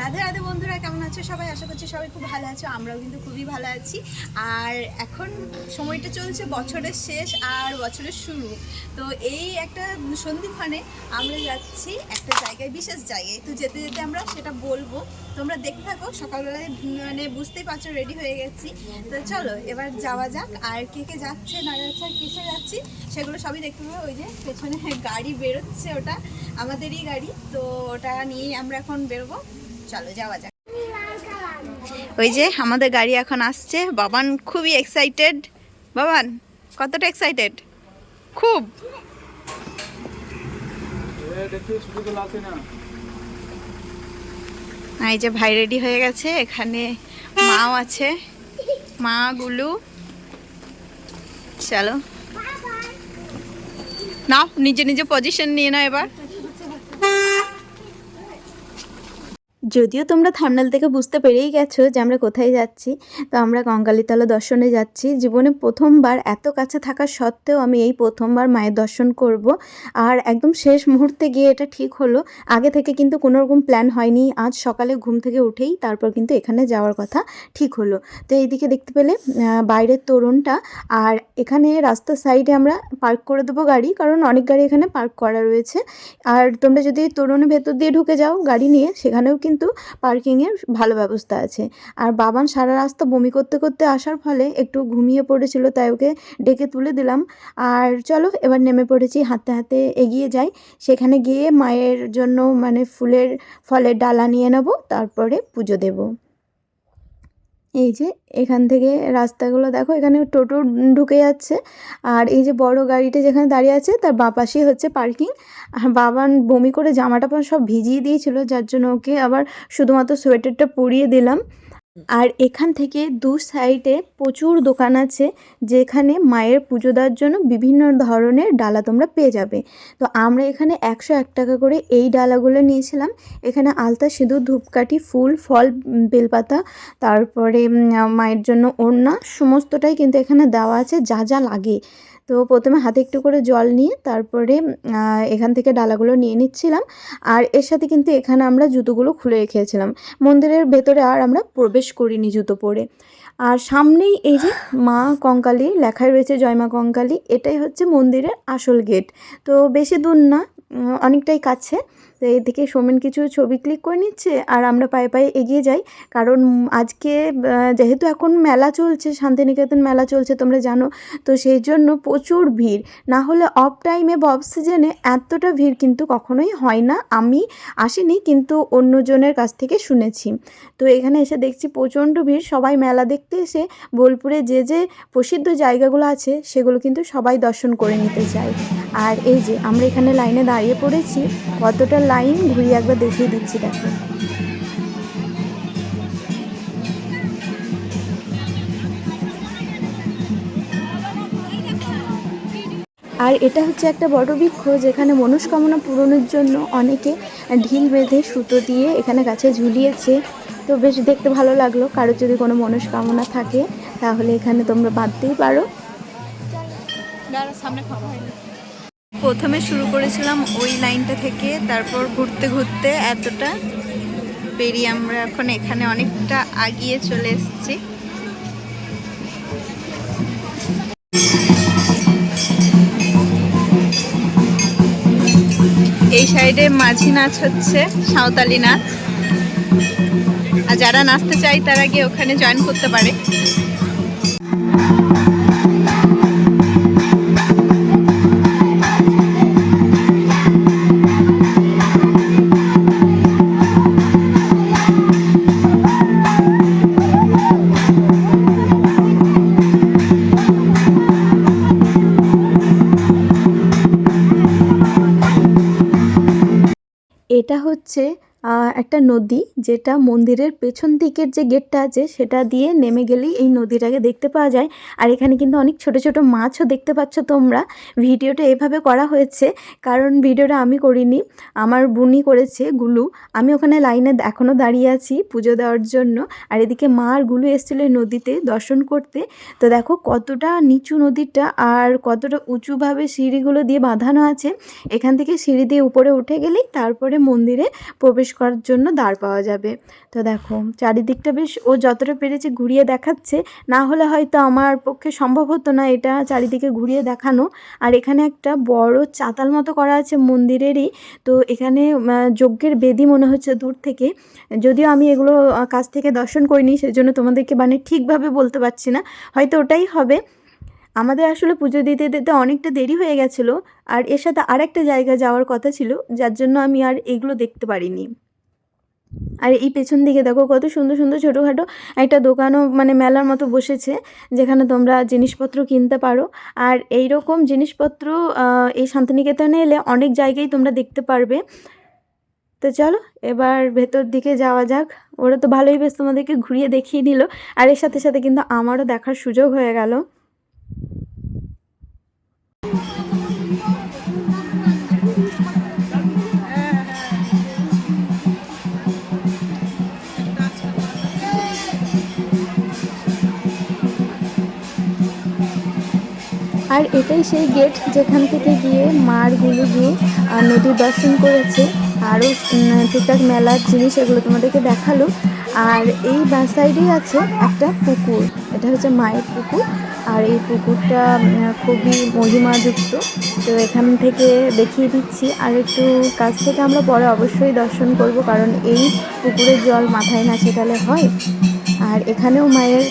রাধে রাধে বন্ধুরা, কেমন আছো সবাই? আশা করছি সবাই খুব ভালো আছো, আমরাও কিন্তু খুবই ভালো আছি। আর এখন সময়টা চলছে বছরের শেষ আর বছরের শুরু। তো এই একটা সন্ধিক্ষণে আমরা যাচ্ছি একটা জায়গায়, বিশেষ জায়গায়। তো যেতে যেতে আমরা সেটা বলব। তোমরা দেখতে থাকো, সকালবেলায় মানে বুঝতেই পারছ রেডি হয়ে গেছি। তো চলো, এবার যাওয়া যাক। আর কে কে যাচ্ছে, না যাচ্ছে, আর কিসে যাচ্ছি, সেগুলো সবই দেখতে পাবো। ওই যে পেছনে গাড়ি বেরোচ্ছে ওটা, আমাদেরই গাড়ি। তো ওটা নিয়েই আমরা এখন বেরোবো। চলো, যাওয়া যাক। ওই যে আমাদের গাড়ি এখন আসছে। বাবান খুবই এক্সাইটেড বাবান, কতটা এক্সাইটেড খুব। এই যে ভাই রেডি হয়ে গেছে, এখানে মাও আছে। মা, গুলু। চলো। নাও, নিজে নিজে পজিশন নিয়ে নাও এবার। যদিও তোমরা থামনাল থেকে বুঝতে পেরেই গেছো যে আমরা কোথায় যাচ্ছি, তো আমরা কঙ্কালীতলা দর্শনে যাচ্ছি। জীবনে প্রথমবার এত কাছে থাকা সত্ত্বেও আমি এই প্রথমবার মায়ের দর্শন করব। আর একদম শেষ মুহূর্তে গিয়ে এটা ঠিক হলো। আগে থেকে কিন্তু কোনো রকম প্ল্যান হয়নি। আজ সকালে ঘুম থেকে উঠেই তারপর কিন্তু এখানে যাওয়ার কথা ঠিক হলো। তো এইদিকে দেখতে পেলে বাইরের তোরণটা। আর এখানে রাস্তার সাইডে আমরা পার্ক করে দেবো গাড়ি, কারণ অনেক গাড়ি এখানে পার্ক করা রয়েছে। আর তোমরা যদি তোরণের ভেতর দিয়ে ঢুকে যাও গাড়ি নিয়ে, সেখানেও কিন্তু পার্কিংয়ের ভালো ব্যবস্থা আছে। আর বাবান সারা রাস্তা বমি করতে করতে আসার ফলে একটু ঘুমিয়ে পড়েছিল, তাই ওকে ডেকে তুলে দিলাম। আর চলো, এবার নেমে পড়েছি হাতে হাতে এগিয়ে যাই। সেখানে গিয়ে মায়ের জন্য মানে ফুলের ফলের ডালা নিয়ে নেব, তারপরে পুজো দেবো। এই যে এখান থেকে রাস্তাগুলো দেখো, এখানে টোটো ঢুকে যাচ্ছে। আর এই যে বড় গাড়িটা যেখানে দাঁড়িয়ে আছে, তার বাপাশেই হচ্ছে পার্কিং। আর বমি করে জামাটা সব ভিজিয়ে দিয়েছিল, যার জন্য ওকে আবার শুধুমাত্র সোয়েটারটা পরিয়ে দিলাম। আর এখান থেকে দু সাইডে প্রচুর দোকান আছে যেখানে মায়ের পুজো দেওয়ার জন্য বিভিন্ন ধরনের ডালা তোমরা পেয়ে যাবে। তো আমরা এখানে একশো এক টাকা করে এই ডালাগুলো নিয়েছিলাম। এখানে আলতা সিঁদুর, ধূপকাঠি, ফুল, ফল বেলপাতা, তারপরে মায়ের জন্য ওড়না, সমস্তটাই কিন্তু এখানে দেওয়া আছে যা যা লাগে। তো প্রথমে হাতে একটু করে জল নিয়ে তারপরে এখান থেকে ডালাগুলো নিয়ে নিচ্ছিলাম। আর এর সাথে কিন্তু এখানে আমরা জুতোগুলো খুলে রেখেছিলাম। মন্দিরের ভেতরে আর আমরা প্রবেশ করিনি জুতো পরে। আর সামনেই এই যে মা কঙ্কালী লেখায় রয়েছে জয়মা কঙ্কালী, এটাই হচ্ছে মন্দিরের আসল গেট। তো বেশি দূর না, অনেকটাই কাছে। তো এদিকে সোমেন কিছু ছবি ক্লিক করে নিচ্ছে আর আমরা পায়ে পায়ে এগিয়ে যাই। কারণ আজকে যেহেতু এখন মেলা চলছে, শান্তিনিকেতন মেলা চলছে, তোমরা জানো, তো সেই জন্য প্রচুর ভিড়। না হলে অফ টাইমে বা সিজনে এতটা ভিড় কিন্তু কখনোই হয় না। আমি আসিনি, কিন্তু অন্যজনের কাছ থেকে শুনেছি। তো এখানে এসে দেখছি প্রচণ্ড ভিড়। সবাই মেলা দেখতে এসে বোলপুরে যে যে প্রসিদ্ধ জায়গাগুলো আছে, সেগুলো কিন্তু সবাই দর্শন করে নিতে চায়। আর এই যে আমরা এখানে লাইনে দাঁড়িয়ে পড়েছি, কতটা লাইন ঘুরিয়ে একবার দেখিয়ে দিচ্ছি, দেখো। আর এটা হচ্ছে একটা বড় বৃক্ষ যেখানে মনস্কামনা পূরণের জন্য অনেকে ঢিল বেঁধে সুতো দিয়ে এখানে গাছে ঝুলিয়েছে। তো বেশ, দেখতে ভালো লাগল। কারোর যদি কোনো মনস্কামনা থাকে, তাহলে এখানে তোমরা বাঁধতেই পারো। প্রথমে শুরু করেছিলাম ওই লাইনটা থেকে, তারপর ঘুরতে ঘুরতে এতটা পেরিয়ে আমরা এখন এখানে অনেকটা আগিয়ে চলে এসেছি। এই সাইডে মাঝি নাচ হচ্ছে, সাঁওতালি নাচ। আর যারা নাচতে চায় তারা গিয়ে ওখানে জয়েন করতে পারে। হচ্ছে একটা নদী যেটা মন্দিরের পেছন দিকের যে গেটটা আছে, সেটা দিয়ে নেমে গেলেই এই নদীটাকে দেখতে পাওয়া যায়। আর এখানে কিন্তু অনেক ছোট ছোট মাছও দেখতে পাচ্ছ তোমরা। ভিডিওটা এভাবে করা হয়েছে, কারণ ভিডিওটা আমি করিনি, আমার বুনি করেছে, গুলু। আমি ওখানে লাইনে এখনও দাঁড়িয়ে আছি পুজো দেওয়ার জন্য। আর এদিকে মা আর গুলু এসেছিল নদীতে দর্শন করতে। তো দেখো কতটা নিচু নদীটা আর কতটা উঁচুভাবে সিঁড়িগুলো দিয়ে বাঁধানো আছে। এখান থেকে সিঁড়ি দিয়ে উপরে উঠে গেলেই তারপরে মন্দিরে প্রবেশ করার জন্য দাঁড় পাওয়া যাবে। তো দেখো, চারিদিকটা বেশ, ও যতটা পেরেছে ঘুরিয়ে দেখাচ্ছে, না হলে হয়তো আমার পক্ষে সম্ভব হতো না এটা চারিদিকে ঘুরিয়ে দেখানো। আর এখানে একটা বড় চাতাল মতো করা আছে মন্দিরেরই। তো এখানে যজ্ঞের বেদি মনে হচ্ছে দূর থেকে। যদিও আমি এগুলো কাছ থেকে দর্শন করিনি, সেজন্য তোমাদেরকে মানে ঠিকভাবে বলতে পারছি না। হয়তো ওটাই হবে। আমাদের আসলে পুজো দিতে দিতে অনেকটা দেরি হয়ে গেছিল। আর এর সাথে আরেকটা জায়গা যাওয়ার কথা ছিল, যার জন্য আমি আর এগুলো দেখতে পারিনি। আর এই পেছন দিকে দেখো কত সুন্দর সুন্দর ছোটোখাটো একটা দোকানও মানে মেলার মতো বসেছে, যেখানে তোমরা জিনিসপত্র কিনতে পারো। আর এই রকম জিনিসপত্র এই শান্তিনিকেতনে এলে অনেক জায়গায় তোমরা দেখতে পারবে। তো চলো, এবার ভেতর দিকে যাওয়া যাক। ওরা তো ভালোই বেশ তোমাদেরকে ঘুরিয়ে দেখিয়ে নিল। আর এর সাথে সাথে কিন্তু আমারও দেখার সুযোগ হয়ে গেল। আর এটাই সেই গেট যেখান থেকে গিয়ে মারগুলো গিয়ে আহ, নদীর দর্শন করেছে। আরও টুকটাক মেলার জিনিস এগুলো তোমাদেরকে দেখাল। আর এই বাঁ সাইডেই আছে একটা পুকুর। এটা হচ্ছে মায়ের পুকুর। আর এই পুকুরটা খুবই মহিমাযুক্ত। তো এখান থেকে দেখিয়ে দিচ্ছি। আর একটু কাছ থেকে আমরা পরে অবশ্যই দর্শন করব কারণ এই পুকুরের জল মাথায় না ছেটালে হয়। আর এখানেও মায়ের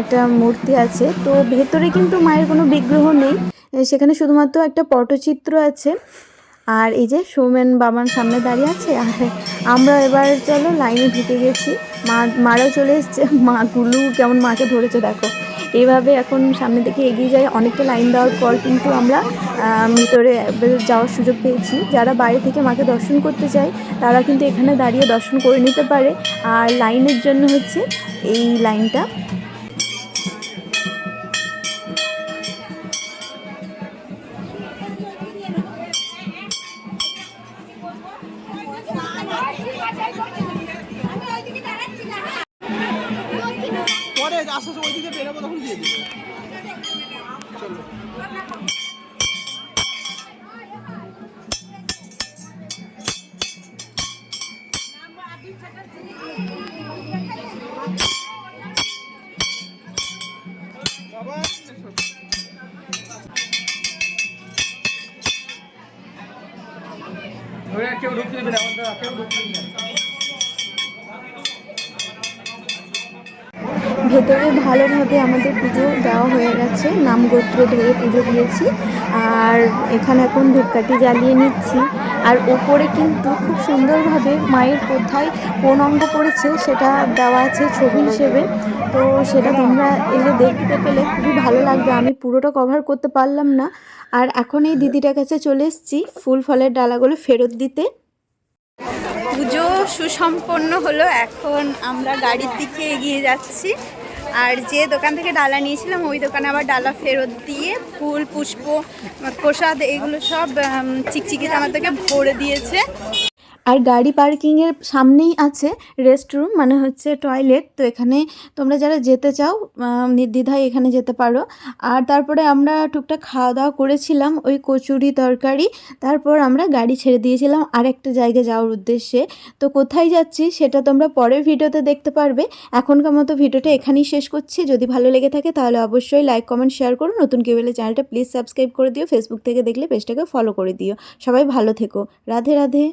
একটা মূর্তি আছে। তো ভেতরে কিন্তু মায়ের কোনো বিগ্রহ নেই। সেখানে শুধুমাত্র একটা পটচিত্র আছে। আর এই যে সৌমেন বাবার সামনে দাঁড়িয়ে আছে। আর আমরা এবার চলো লাইনে ঢুকে গেছি। মা, মারাও চলে এসছে। মাগুলো কেমন মাকে ধরেছে দেখো। এইভাবে এখন সামনে থেকে এগিয়ে যাই। অনেকটা লাইন দেওয়ার পর কিন্তু আমরা ভিতরে যাওয়ার সুযোগ পেয়েছি। যারা বাইরে থেকে মাকে দর্শন করতে চায়, তারা কিন্তু এখানে দাঁড়িয়ে দর্শন করে নিতে পারে। আর লাইনের জন্য হচ্ছে এই লাইনটা আস্তে আস্তে ওইদিকে বেরোবো, তখন দিয়ে দিবে। বাবা কেউ ঢুকতে দেবে না কেউ ঢুকতে দেবে ভেতরে ভালোভাবে আমাদের পুজো দেওয়া হয়ে গেছে। নাম গোত্র ধরে পুজো দিয়েছি। আর এখানে এখন ধূপকাঠি জ্বালিয়ে নিচ্ছি। আর ওপরে কিন্তু খুব সুন্দরভাবে মায়ের কোথায় কোন অঙ্গ পড়েছে সেটা দেওয়া আছে ছবি হিসেবে। তো সেটা তোমরা এলে দেখতে পেলে, খুবই ভালো লাগবে। আমি পুরোটা কভার করতে পারলাম না। আর এখন এই দিদিটার কাছে চলে এসেছি। ফুল ফলের ডালাগুলো ফেরত দিতে। পুজো সুসম্পন্ন হলো। এখন আমরা গাড়ির দিকে এগিয়ে যাচ্ছি। আর যে দোকান থেকে ডালা নিয়েছিলাম, ওই দোকানে আবার ডালা ফেরত দিয়ে ফুল, পুষ্প, প্রসাদ, এগুলো সব চিকচিকি চিকচিকিতে আমাদেরকে ভরে দিয়েছে। আর গাড়ি পার্কিংয়ের সামনেই আছে রেস্টরুম মানে হচ্ছে টয়লেট তো এখানে তোমরা যারা যেতে চাও নির্দ্বিধায় এখানে যেতে পারো। আর তারপরে আমরা টুকটাক খাওয়া দাওয়া করেছিলাম ওই কচুরি তরকারি। তারপর আমরা গাড়ি ছেড়ে দিয়েছিলাম আরেকটা জায়গায় যাওয়ার উদ্দেশ্যে। তো কোথায় যাচ্ছি সেটা তোমরা পরের ভিডিওতে দেখতে পারবে। এখনকার মতো ভিডিওটা এখানেই শেষ করছি। যদি ভালো লেগে থাকে তাহলে অবশ্যই লাইক কমেন্ট শেয়ার করো। নতুন কেবেলে চ্যানেলটা প্লিজ সাবস্ক্রাইব করে দিও। ফেসবুক থেকে দেখলে পেজটাকে ফলো করে দিও। সবাই ভালো থেকো। রাধে রাধে।